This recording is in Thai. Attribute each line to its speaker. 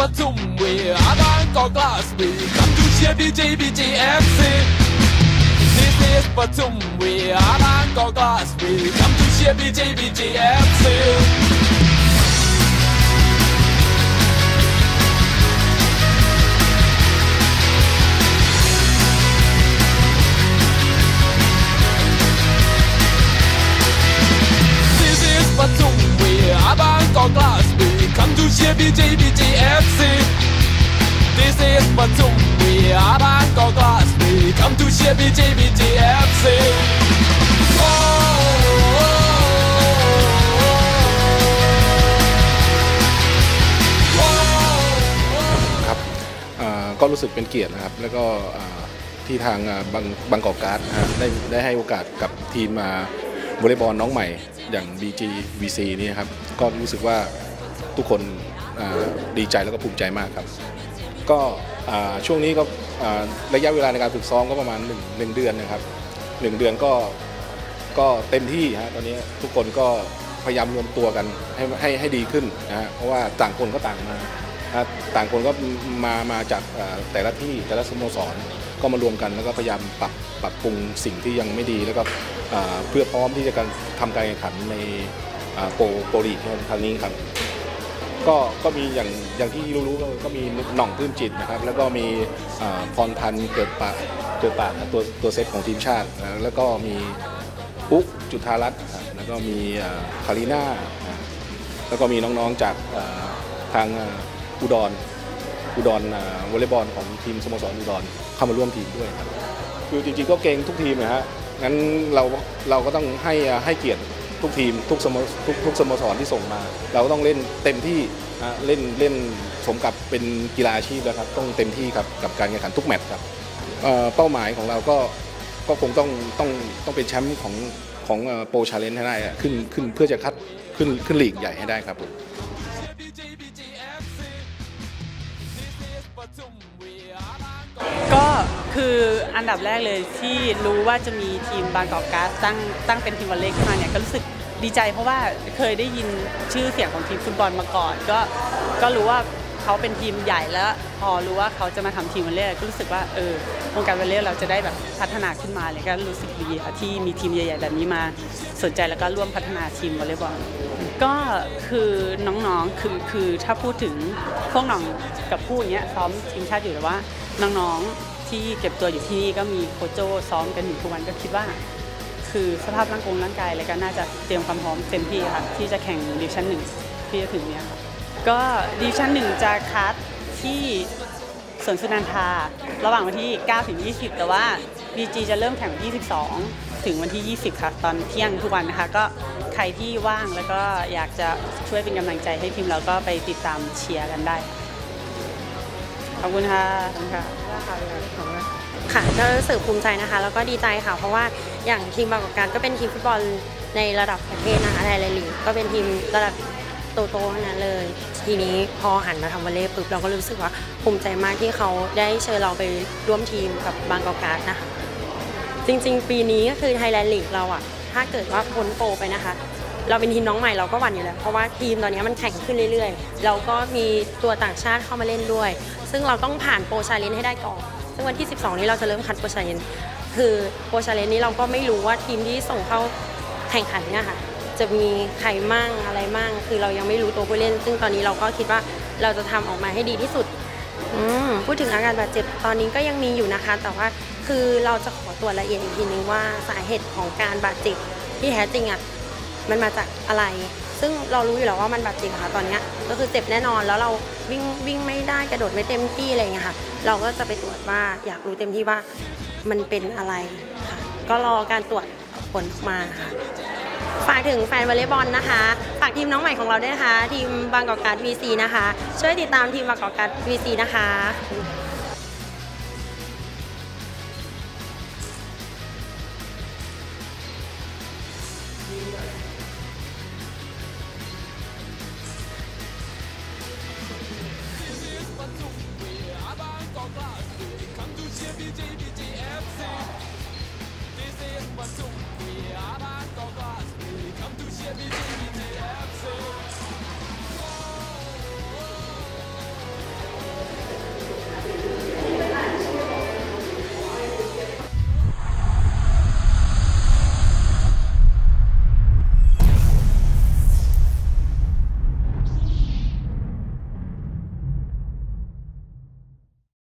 Speaker 1: Batum way Adank or Glasby Come to cheer BJ This is Batum way Adank or Come to cheer BJ BJFC Batum Come to cheer BJ This is Batum, we are Bangkok Glass, we come to cheer BJBJFC. Oh, oh, oh, oh,
Speaker 2: ครับอ่าก็รู้สึกเป็นเกียรตินะครับ แล้วก็อ่าที่ทางอ่าบางบางกอกการ์ดนะฮะได้ได้ให้โอกาสกับทีมมาวอลเลย์บอลน้องใหม่อย่าง BG VC นี่นะครับ ก็รู้สึกว่าทุกคนอ่าดีใจแล้วก็ภูมิใจมากครับ ก็ช่วงนี้ก็ระยะเวลาในการฝึกซ้อมก็ประมาณ1งเดือนนะครับหนึ่งเดือนก็ก็เต็มที่ฮะตอนนี้ทุกคนก็พยายามรวมตัวกันให้ให้ให้ดีขึ้นนะฮะเพราะว่าต่างคนก็ต่างมาต่างคนก็มามาจากแต่ละที่แต่ละสโมสรก็มารวมกันแล้วก็พยายามปรับปรับปรุงสิ่งที่ยังไม่ดีแล้วก็เพื่อพร้อมที่จะการทำการแข่งขันในโปรโปรลีกครั้งนี้ครับ ก็ก็มีอย่างอย่างที่รู้ๆก็ก็มีหน่องพื้นจิตนะครับ แล้วก็มีอ่อพรพันธ์เกิดปากเกิดปากนะตัวตัวเซตของทีมชาตินะแล้วก็มีอุ๊กจุธารัตน์แล้วก็มีอ่อคาริน่านะแล้วก็มีน้องๆจากอ่อทางอ่ออุดรอุดรอ่าวอลเลย์บอลของทีมสโมสรอุดรเข้ามาร่วมทีมด้วยครับ คือจริงๆก็เก่งทุกทีมนะฮะงั้นเราเราก็ต้องให้ให้เกียรติ ทุกทีมทุกสโมทุกทุกสโมสรที่ส่งมา เราก็ต้องเล่นเต็มที่นะเล่นเล่นสมกับเป็นกีฬาอาชีพแล้วครับต้องเต็มที่ครับกับการแข่งขันทุกแมตช์ครับเอ่อเป้าหมายของเราก็ก็คงต้องต้องต้องเป็นแชมป์ของของโปรชาเลนจ์ให้ได้อะขึ้นขึ้นเพื่อจะคัดขึ้นขึ้นลีกใหญ่ให้ได้ครับผม
Speaker 3: ก็ คืออันดับแรกเลยที่รู้ว่าจะมีทีมบางกอกก๊าซตั้งตั้งเป็นทีมวอลเลย์ขึ้นมาเนี่ยก็รู้สึกดีใจเพราะว่าเคยได้ยินชื่อเสียงของทีมฟุตบอลมาก่อน ก็ก็รู้ว่าเขาเป็นทีมใหญ่แล้ว พอรู้ว่าเขาจะมาทำทีมวอลเลย์ก็รู้สึกว่าเออวงการวอลเลย์เราจะได้แบบพัฒนาขึ้นมาเลยก็รู้สึกดีค่ะที่มีทีมใหญ่ๆแบบนี้มาสนใจแล้วก็ร่วมพัฒนาทีมวอลเลย์บอลก็คือน้องๆคือคือถ้าพูดถึงพวกน้องกับผู้อย่างเงี้ยซ้อมทีมชาติอยู่แต่ว่าน้องๆ ที่เก็บตัวอยู่ที่นี่ก็มีโคโจซ้อมกันอยู่ทุกวันก็คิดว่า คือสภาพร่างกายร่างกายอะไรก็น่าจะเตรียมความพร้อมเต็มที่ค่ะที่จะแข่งดิวชั่นหนึ่งที่จะถึงเนี้ยค่ะก็ดิวชั่นหนึ่งจะคัดที่สวนสุนันทา ระหว่างวันที่ 9 ถึง 20 แต่ว่า BG จะเริ่มแข่งวันที่12ถึงวันที่ 20 ค่ะ ตอนเที่ยงทุกวันนะคะ ก็ใครที่ว่างแล้วก็อยากจะช่วยเป็นกำลังใจให้ทีมเราก็ไปติดตามเชียร์กันได้ ขอบคุณค่ะขอบคุณค่ะ
Speaker 4: ค่ะก็รู้สึกภูมิใจนะคะ แล้วก็ดีใจค่ะ เพราะว่าอย่างทีมบางกอกการก็เป็นทีมฟุตบอลในระดับประเทศนะคะไทยแลนด์ลีกก็เป็นทีมระดับโตๆทั้งนั้นเลย ทีนี้พอหันมาทำวอลเลย์ปุ๊บเราก็รู้สึกว่าภูมิใจมากที่เขาได้เชิญเราไปร่วมทีมกับบางกอกการนะคะจริง ๆ ปีนี้ก็คือไทยแลนด์ลีกเราอะถ้าเกิดว่าพ้นโปรไปนะคะ เราเป็นทีมน้องใหม่เราก็หวั่นอยู่แล้ว เพราะว่าทีมตอนนี้มันแข่งขึ้นเรื่อยๆ เราก็มีตัวต่างชาติเข้ามาเล่นด้วย ซึ่งเราต้องผ่านโปรชาเลนให้ได้ก่อน ซึ่งวันที่ 12 นี้เราจะเริ่มคัดโปรชาเลนคือโปรชาเลนนี้เราก็ไม่รู้ว่าทีมที่ส่งเข้าแข่งขันเนี่ยค่ะจะมีใครมั่งอะไรมั่ง คือเรายังไม่รู้ตัวผู้เล่น ซึ่งตอนนี้เราก็คิดว่าเราจะทำออกมาให้ดีที่สุดพูดถึงอาการบาดเจ็บตอนนี้ก็ยังมีอยู่นะคะ แต่ว่าคือเราจะขอตรวจละเอียดอีกทีนึงว่าสาเหตุของการบาดเจ็บที่แท้จริงอะ มันมาจากอะไร ซึ่งเรารู้อยู่แล้วว่ามันบาดเจ็บค่ะตอนนี้ก็คือเจ็บแน่นอนแล้วเราวิ่งวิ่งไม่ได้กระโดดไม่เต็มที่อะไรอย่างเงี้ยค่ะ เราก็จะไปตรวจว่าอยากรู้เต็มที่ว่ามันเป็นอะไรค่ะก็รอการตรวจผลออกมาค่ะฝากถึงแฟนวอลเลย์บอลนะคะ ฝากทีมน้องใหม่ของเราด้วยนะคะ ทีมบางกอกการ์ด VC นะคะ ช่วยติดตามทีมบางกอกการ์ด VC นะคะ